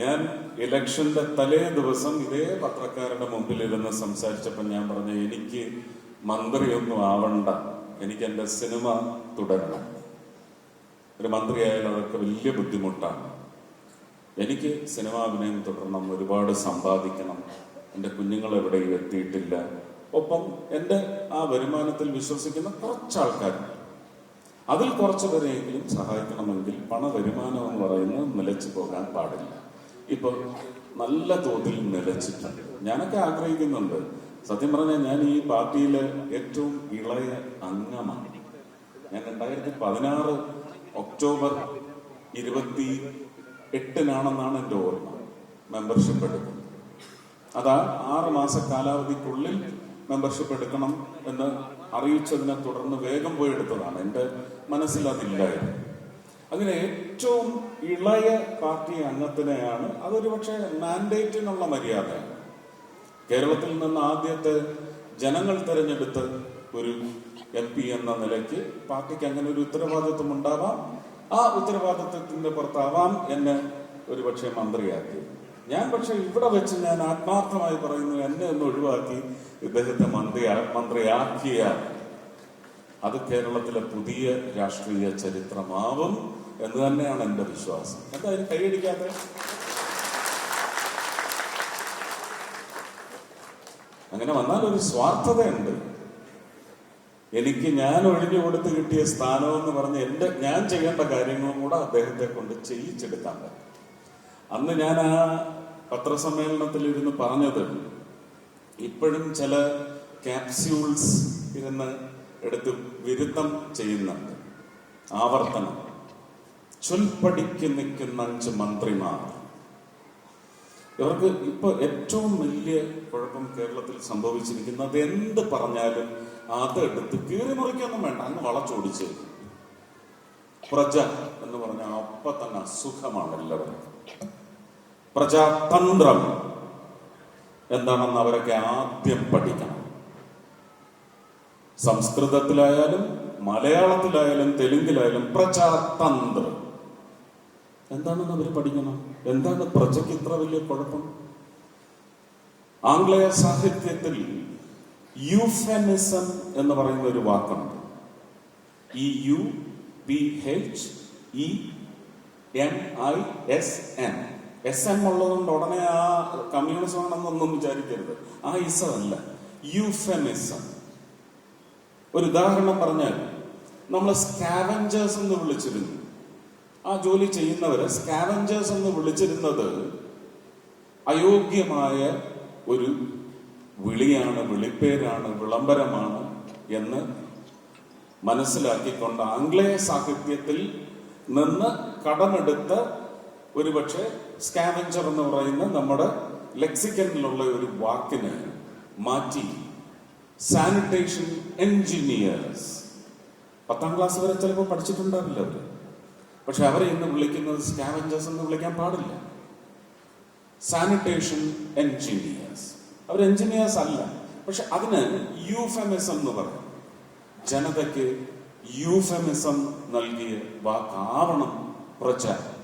ഞാൻ ഇലക്ഷന്റെ തലേ ദിവസം ഇതേ പത്രക്കാരുടെ മുമ്പിൽ ഇരുന്ന് സംസാരിച്ചപ്പോൾ ഞാൻ പറഞ്ഞു എനിക്ക് മന്ത്രിയൊന്നും ആവണ്ട. എനിക്ക് എന്റെ സിനിമ തുടരണം. ഒരു മന്ത്രിയായാൽ അതൊക്കെ വലിയ ബുദ്ധിമുട്ടാണ്. എനിക്ക് സിനിമാ അഭിനയം തുടരണം ഒരുപാട് സമ്പാദിക്കണം. എന്റെ കുഞ്ഞുങ്ങൾ എവിടെയും എത്തിയിട്ടില്ല. ഒപ്പം എന്റെ ആ വരുമാനത്തിൽ വിശ്വസിക്കുന്ന കുറച്ച് ആൾക്കാരുണ്ട് അതിൽ കുറച്ച് പേരെയെങ്കിലും സഹായിക്കണമെങ്കിൽ പണവരുമാനം എന്ന് പറയുന്നത് നിലച്ചു പോകാൻ പാടില്ല. ഇപ്പൊ നല്ല തോതിൽ നിലച്ചിട്ടുണ്ട്. ഞാനൊക്കെ ആഗ്രഹിക്കുന്നുണ്ട്. സത്യം പറഞ്ഞാൽ ഞാൻ ഈ പാർട്ടിയിലെ ഏറ്റവും ഇളയ അംഗമാണ്. ഞാൻ രണ്ടായിരത്തി പതിനാറ് ഒക്ടോബർ ഇരുപത്തി എട്ടിനാണെന്നാണ് എന്റെ ഓർമ്മ. മെമ്പർഷിപ്പ് എടുക്കുന്നത് അതാ ആറ് മാസ കാലാവധിക്കുള്ളിൽ മെമ്പർഷിപ്പ് എടുക്കണം എന്ന് അറിയിച്ചതിനെ തുടർന്ന് വേഗം പോയി എടുത്തതാണ്. എന്റെ മനസ്സിൽ അതില്ലായിരുന്നു. അങ്ങനെ ഏറ്റവും ഇളയ പാർട്ടി അംഗത്തിനെയാണ് അതൊരു പക്ഷേ മാൻഡേറ്റിനുള്ള മര്യാദ. കേരളത്തിൽ നിന്ന് ആദ്യത്തെ ജനങ്ങൾ തെരഞ്ഞെടുത്ത് ഒരു എം പി എന്ന നിലയ്ക്ക് പാർട്ടിക്ക് അങ്ങനെ ഒരു ഉത്തരവാദിത്വം ഉണ്ടാവാം. ആ ഉത്തരവാദിത്വത്തിന്റെ പുറത്താവാം എന്നെ ഒരു പക്ഷേ മന്ത്രിയാക്കി. ഞാൻ പക്ഷെ ഇവിടെ വെച്ച് ഞാൻ ആത്മാർത്ഥമായി പറയുന്നു എന്നെ ഒന്ന് ഒഴിവാക്കി ഇദ്ദേഹത്തെ മന്ത്രി മന്ത്രിയാക്കിയാൽ അത് കേരളത്തിലെ പുതിയ രാഷ്ട്രീയ ചരിത്രമാവും എന്ന് തന്നെയാണ് എന്റെ വിശ്വാസം. എന്തായാലും കൈയടിക്കാതെ അങ്ങനെ വന്നാൽ ഒരു സ്വാർത്ഥതയുണ്ട്. എനിക്ക് ഞാൻ ഒഴിഞ്ഞു കൊടുത്ത് കിട്ടിയ സ്ഥാനം എന്ന് പറഞ്ഞ് എന്റെ ഞാൻ ചെയ്യേണ്ട കാര്യങ്ങളും കൂടെ അദ്ദേഹത്തെ കൊണ്ട് ചെയ്യിച്ചെടുക്കാൻ പറ്റും. അന്ന് ഞാൻ ആ പത്രസമ്മേളനത്തിൽ ഇരുന്ന് പറഞ്ഞത് ഇപ്പോഴും ചില ക്യാപ്സ്യൂൾസ് ഇരുന്ന് എടുത്ത് വിരുദ്ധം ചെയ്യുന്നുണ്ട് ആവർത്തനം. ചൊൽപ്പടിക്ക് നിൽക്കുന്ന അഞ്ച് മന്ത്രിമാർ. ഇവർക്ക് ഇപ്പൊ ഏറ്റവും വലിയ കുഴപ്പം കേരളത്തിൽ സംഭവിച്ചിരിക്കുന്നത് എന്ത് പറഞ്ഞാലും അതെടുത്ത് കീറി മുറിക്കൊന്നും വേണ്ട അങ്ങ് വളച്ചോടിച്ച്. പ്രജ എന്ന് പറഞ്ഞ അപ്പൊ തന്നെ അസുഖമാണ് എല്ലാവർക്കും പ്രജാതന്ത്രം എന്താണെന്ന് അവരൊക്കെ ആദ്യം പഠിക്കണം. സംസ്കൃതത്തിലായാലും മലയാളത്തിലായാലും തെലുങ്കിലായാലും പ്രജാതന്ത്രം. എന്താണെന്ന് അവർ പഠിക്കണം? എന്താണ് പ്രജയ്ക്ക് ഇത്ര വലിയ കുഴപ്പം? ആംഗ്ലേയ സാഹിത്യത്തിൽ യൂഫെമിസം എന്ന് പറയുന്ന ഒരു വാക്കുണ്ട്. E U P H E M I S N. S M ഉള്ളതുകൊണ്ട് ഉടനെ ആ കമ്മ്യൂണിസം ആണെന്നൊന്നും വിചാരിക്കരുത്. ആ ഇസം അല്ല. യൂഫെമിസം ഒരു ഉദാഹരണം പറഞ്ഞാൽ നമ്മൾ സ്കാവഞ്ചേഴ്സ് എന്ന് വിളിച്ചിരുന്നു. ആ ജോലി ചെയ്യുന്നവരെ സ്കാവഞ്ചേഴ്സ് എന്ന് വിളിച്ചിരുന്നത് അയോഗ്യമായ ഒരു വിളിയാണ് വിളിപ്പേരാണ് വിളംബരമാണ് എന്ന് മനസ്സിലാക്കിക്കൊണ്ട് ആംഗ്ലേയ സാഹിത്യത്തിൽ നിന്ന് കടമെടുത്ത് ഒരുപക്ഷെ സ്കാവഞ്ചർ എന്ന് പറയുന്ന നമ്മുടെ ലെക്സിക്കനിലുള്ള ഒരു വാക്കിനെ മാറ്റി സാനിറ്റേഷൻ എഞ്ചിനീയേഴ്സ് പത്താം ക്ലാസ് വരെ ചിലപ്പോൾ പഠിച്ചിട്ടുണ്ടാവില്ല അവർ പക്ഷെ അവരെ ഇന്ന് വിളിക്കുന്നത് സ്കാവഞ്ചേഴ്സ് എന്ന് വിളിക്കാൻ പാടില്ല. സാനിറ്റേഷൻ എഞ്ചിനീയേഴ്സ് അവർ എഞ്ചിനീയേഴ്സ് അല്ല. പക്ഷെ അതിന് യൂഫെമിസം എന്ന് പറയും. ജനതയ്ക്ക് യൂഫെമിസം നൽകിയ വാക്കാവണം പ്രചാരം.